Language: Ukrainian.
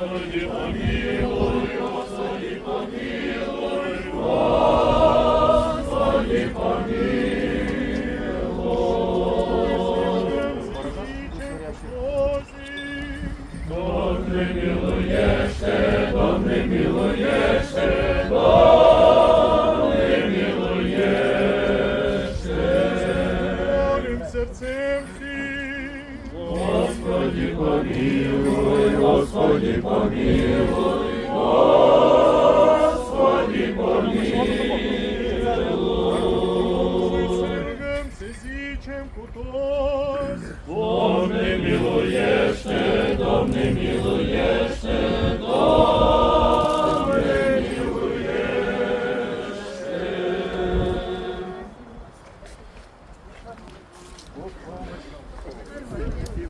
Господи, помилуй, Господи, помилуй, Господи, помилуй. Добре милуєшся, добре милуєшся, добре милуєшся. Молим серцем Ти, Господи. Господи, помилуй, Господи, помилуй. Сичем кутось, Бог не милуєш, ти, дом не милуєш, дом не милуєш.